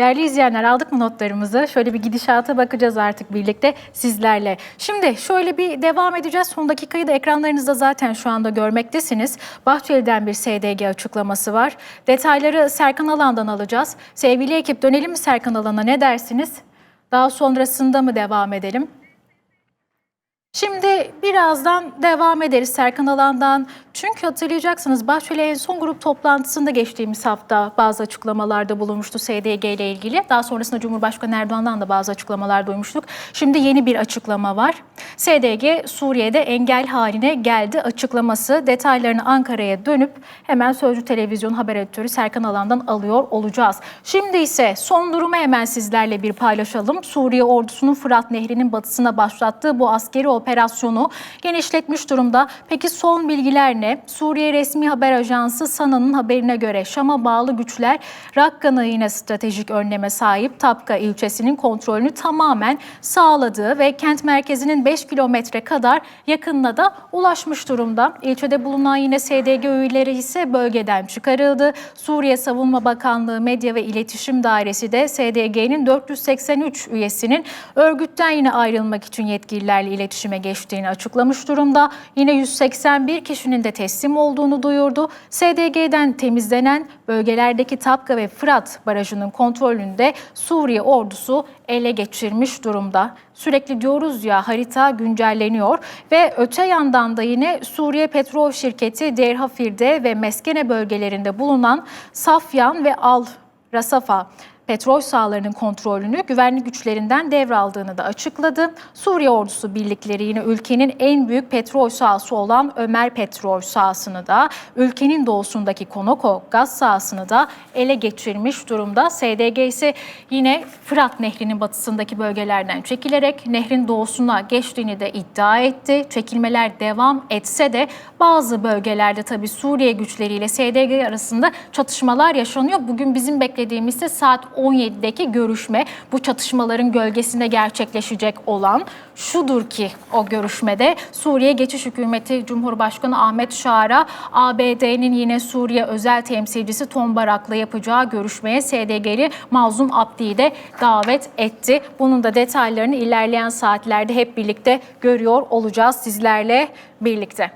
Değerli izleyenler aldık mı notlarımızı? Şöyle bir gidişata bakacağız artık birlikte sizlerle. Şimdi şöyle bir devam edeceğiz. Son dakikayı da ekranlarınızda zaten şu anda görmektesiniz. Bahçeli'den bir SDG açıklaması var. Detayları Serkan Alan'dan alacağız. Sevgili ekip dönelim mi Serkan Alan'a ne dersiniz? Daha sonrasında mı devam edelim? Şimdi birazdan devam ederiz Serkan Alan'dan. Çünkü hatırlayacaksınız Bahçeli en son grup toplantısında geçtiğimiz hafta bazı açıklamalarda bulunmuştu SDG ile ilgili. Daha sonrasında Cumhurbaşkanı Erdoğan'dan da bazı açıklamalar duymuştuk. Şimdi yeni bir açıklama var. SDG Suriye'de engel haline geldi açıklaması. Detaylarını Ankara'ya dönüp hemen Sözcü Televizyon haber editörü Serkan Alan'dan alıyor olacağız. Şimdi ise son durumu hemen sizlerle bir paylaşalım. Suriye ordusunun Fırat Nehri'nin batısına başlattığı bu askeri operasyonu genişletmiş durumda. Peki son bilgiler ne? Suriye resmi haber ajansı SANA'nın haberine göre Şam'a bağlı güçler Rakka'nın yine stratejik önleme sahip Tapka ilçesinin kontrolünü tamamen sağladığı ve kent merkezinin 5 kilometre kadar yakınına da ulaşmış durumda. İlçede bulunan yine SDG üyeleri ise bölgeden çıkarıldı. Suriye Savunma Bakanlığı Medya ve İletişim Dairesi de SDG'nin 483 üyesinin örgütten yine ayrılmak için yetkililerle iletişime geçtiğini açıklamış durumda. Yine 181 kişinin de teslim olduğunu duyurdu. SDG'den temizlenen bölgelerdeki Tapka ve Fırat barajının kontrolünde Suriye ordusu ele geçirmiş durumda. Sürekli diyoruz ya harita güncelleniyor ve öte yandan da yine Suriye Petrol Şirketi Derhafir'de ve Meskene bölgelerinde bulunan Safyan ve Al Rasafa petrol sahalarının kontrolünü güvenlik güçlerinden devraldığını da açıkladı. Suriye ordusu birlikleri yine ülkenin en büyük petrol sahası olan Ömer petrol sahasını da ülkenin doğusundaki Konoko gaz sahasını da ele geçirmiş durumda. SDG ise yine Fırat Nehri'nin batısındaki bölgelerden çekilerek nehrin doğusuna geçtiğini de iddia etti. Çekilmeler devam etse de bazı bölgelerde tabii Suriye güçleriyle SDG arasında çatışmalar yaşanıyor. Bugün bizim beklediğimiz ise saat 17'deki görüşme bu çatışmaların gölgesinde gerçekleşecek olan şudur ki o görüşmede Suriye Geçiş Hükümeti Cumhurbaşkanı Ahmet Şara ABD'nin yine Suriye özel temsilcisi Tom Barak'la yapacağı görüşmeye SDG'li Mazlum Abdi'yi de davet etti. Bunun da detaylarını ilerleyen saatlerde hep birlikte görüyor olacağız sizlerle birlikte.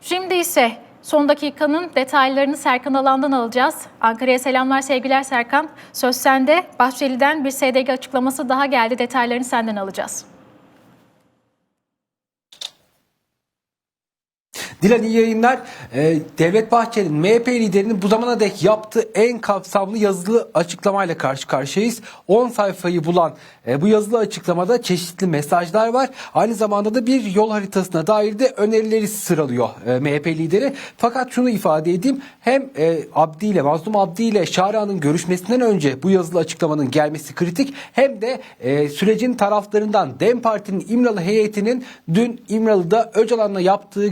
Şimdi ise son dakikanın detaylarını Serkan Alan'dan alacağız. Ankara'ya selamlar, sevgiler Serkan. Söz sende. Bahçeli'den bir SDG açıklaması daha geldi. Detaylarını senden alacağız. Dilan iyi yayınlar. Ee, Devlet Bahçeli'nin MHP liderinin bu zamana dek yaptığı en kapsamlı yazılı açıklamayla karşı karşıyayız. 10 sayfayı bulan e, bu yazılı açıklamada çeşitli mesajlar var. Aynı zamanda da bir yol haritasına dair de önerileri sıralıyor e, MHP lideri. Fakat şunu ifade edeyim. Hem e, Abdi ile Mazlum Abdi ile Şara'nın görüşmesinden önce bu yazılı açıklamanın gelmesi kritik. Hem de e, sürecin taraflarından DEM Parti'nin İmralı heyetinin dün İmralı'da Öcalan'la yaptığı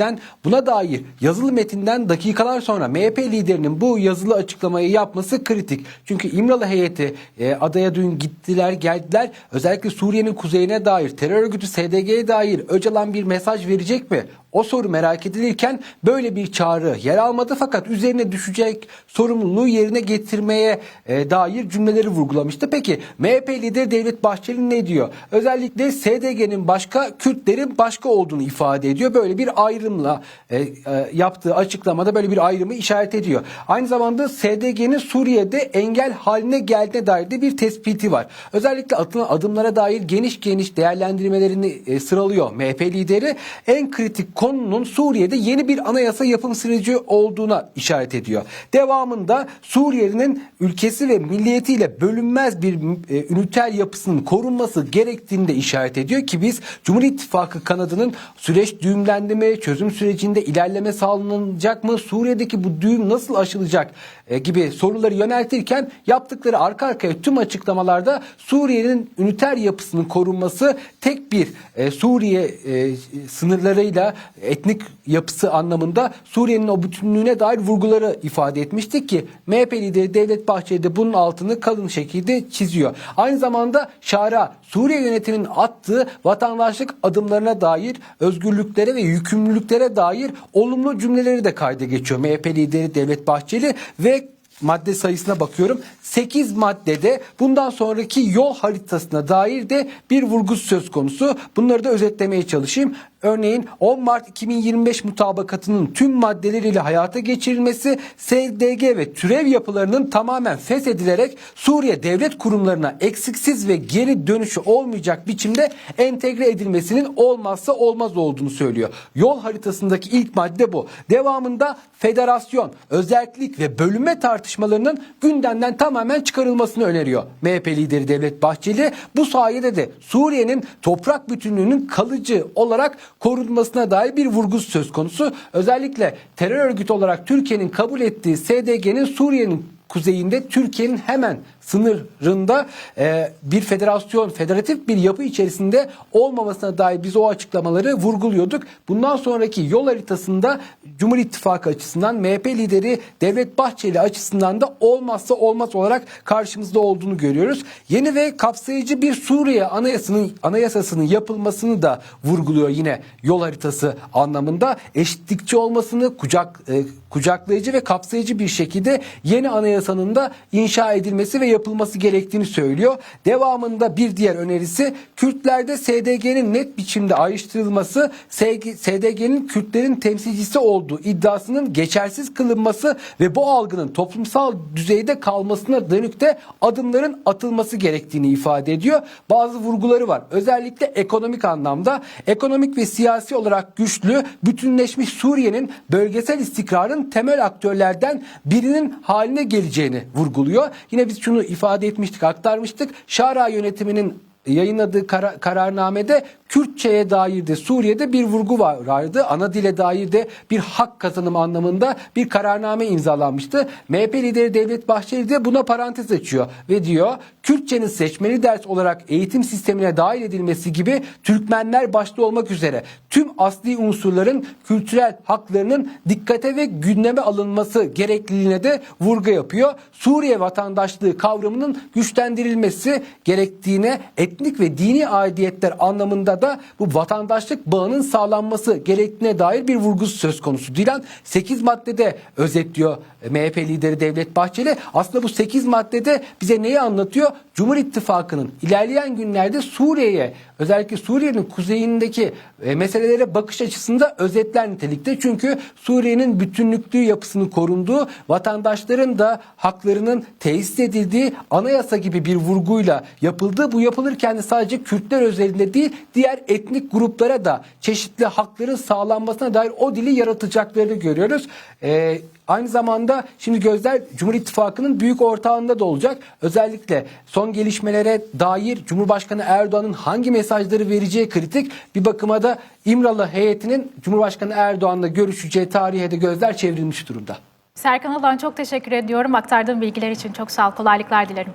görüşmeden buna dair yazılı metinden dakikalar sonra MHP liderinin bu yazılı açıklamayı yapması kritik. Çünkü İmralı heyeti e, adaya dün gittiler geldiler. Özellikle Suriye'nin kuzeyine dair terör örgütü SDG'ye dair Öcalan bir mesaj verecek mi? O soru merak edilirken böyle bir çağrı yer almadı fakat üzerine düşecek sorumluluğu yerine getirmeye e, dair cümleleri vurgulamıştı. Peki MHP lideri Devlet Bahçeli ne diyor? Özellikle SDG'nin başka, Kürtlerin başka olduğunu ifade ediyor. Böyle bir ayrımla e, e, yaptığı açıklamada böyle bir ayrımı işaret ediyor. Aynı zamanda SDG'nin Suriye'de engel haline geldiğine dair de bir tespiti var. Özellikle atılan adımlara dair geniş geniş değerlendirmelerini e, sıralıyor MHP lideri. En kritik konunun Suriye'de yeni bir anayasa yapım süreci olduğuna işaret ediyor. Devamında Suriye'nin ülkesi ve milliyetiyle bölünmez bir e, üniter yapısının korunması gerektiğini de işaret ediyor ki biz Cumhur İttifakı kanadının süreç düğümlendi çözüm sürecinde ilerleme sağlanacak mı, Suriye'deki bu düğüm nasıl aşılacak e, gibi soruları yöneltirken yaptıkları arka arkaya tüm açıklamalarda Suriye'nin üniter yapısının korunması tek bir e, Suriye e, sınırlarıyla etnik yapısı anlamında Suriye'nin o bütünlüğüne dair vurguları ifade etmiştik ki MHP lideri Devlet Bahçeli de bunun altını kalın şekilde çiziyor. Aynı zamanda Şara Suriye yönetiminin attığı vatandaşlık adımlarına dair özgürlüklere ve yükümlülüklere dair olumlu cümleleri de kayda geçiyor. MHP lideri Devlet Bahçeli ve madde sayısına bakıyorum. 8 maddede bundan sonraki yol haritasına dair de bir vurgu söz konusu. Bunları da özetlemeye çalışayım. Örneğin 10 Mart 2025 mutabakatının tüm maddeleriyle hayata geçirilmesi, SDG ve türev yapılarının tamamen feshedilerek Suriye devlet kurumlarına eksiksiz ve geri dönüşü olmayacak biçimde entegre edilmesinin olmazsa olmaz olduğunu söylüyor. Yol haritasındaki ilk madde bu. Devamında federasyon, özellik ve bölünme tartışmalarının gündemden tamamen çıkarılmasını öneriyor. MHP lideri Devlet Bahçeli bu sayede de Suriye'nin toprak bütünlüğünün kalıcı olarak korunmasına dair bir vurgu söz konusu. Özellikle terör örgütü olarak Türkiye'nin kabul ettiği SDG'nin Suriye'nin kuzeyinde Türkiye'nin hemen sınırında e, bir federasyon, federatif bir yapı içerisinde olmamasına dair biz o açıklamaları vurguluyorduk. Bundan sonraki yol haritasında Cumhur İttifakı açısından MHP lideri Devlet Bahçeli açısından da olmazsa olmaz olarak karşımızda olduğunu görüyoruz. Yeni ve kapsayıcı bir Suriye anayasının anayasasının yapılmasını da vurguluyor yine yol haritası anlamında. Eşitlikçi olmasını kucak e, kucaklayıcı ve kapsayıcı bir şekilde yeni anayasanın da inşa edilmesi ve yapılması gerektiğini söylüyor. Devamında bir diğer önerisi Kürtlerde SDG'nin net biçimde ayrıştırılması, SDG'nin Kürtlerin temsilcisi olduğu iddiasının geçersiz kılınması ve bu algının toplumsal düzeyde kalmasına dönük de adımların atılması gerektiğini ifade ediyor. Bazı vurguları var. Özellikle ekonomik anlamda ekonomik ve siyasi olarak güçlü, bütünleşmiş Suriye'nin bölgesel istikrarın temel aktörlerden birinin haline geleceğini vurguluyor. Yine biz şunu ifade etmiştik, aktarmıştık. Şara yönetiminin yayınladığı kara- kararnamede Kürtçe'ye dair de Suriye'de bir vurgu var- vardı. Ana dile dair de bir hak kazanımı anlamında bir kararname imzalanmıştı. MHP lideri Devlet Bahçeli de buna parantez açıyor ve diyor Kürtçenin seçmeli ders olarak eğitim sistemine dahil edilmesi gibi Türkmenler başta olmak üzere tüm asli unsurların kültürel haklarının dikkate ve gündeme alınması gerekliliğine de vurgu yapıyor. Suriye vatandaşlığı kavramının güçlendirilmesi gerektiğine etnik ve dini aidiyetler anlamında da bu vatandaşlık bağının sağlanması gerektiğine dair bir vurgusu söz konusu. Dilan 8 maddede özetliyor MHP lideri Devlet Bahçeli. Aslında bu 8 maddede bize neyi anlatıyor? Cumhur İttifakı'nın ilerleyen günlerde Suriye'ye özellikle Suriye'nin kuzeyindeki e, meselelere bakış açısında özetler nitelikte. Çünkü Suriye'nin bütünlüklü yapısının korunduğu, vatandaşların da haklarının tesis edildiği anayasa gibi bir vurguyla yapıldığı. Bu yapılırken de sadece Kürtler özelinde değil, diğer etnik gruplara da çeşitli hakların sağlanmasına dair o dili yaratacaklarını görüyoruz. Ee, Aynı zamanda şimdi gözler Cumhur İttifakı'nın büyük ortağında da olacak. Özellikle son gelişmelere dair Cumhurbaşkanı Erdoğan'ın hangi mesajları vereceği kritik. Bir bakıma da İmralı heyetinin Cumhurbaşkanı Erdoğan'la görüşeceği tarihe de gözler çevrilmiş durumda. Serkan Alan çok teşekkür ediyorum. Aktardığım bilgiler için çok sağ ol. Kolaylıklar dilerim.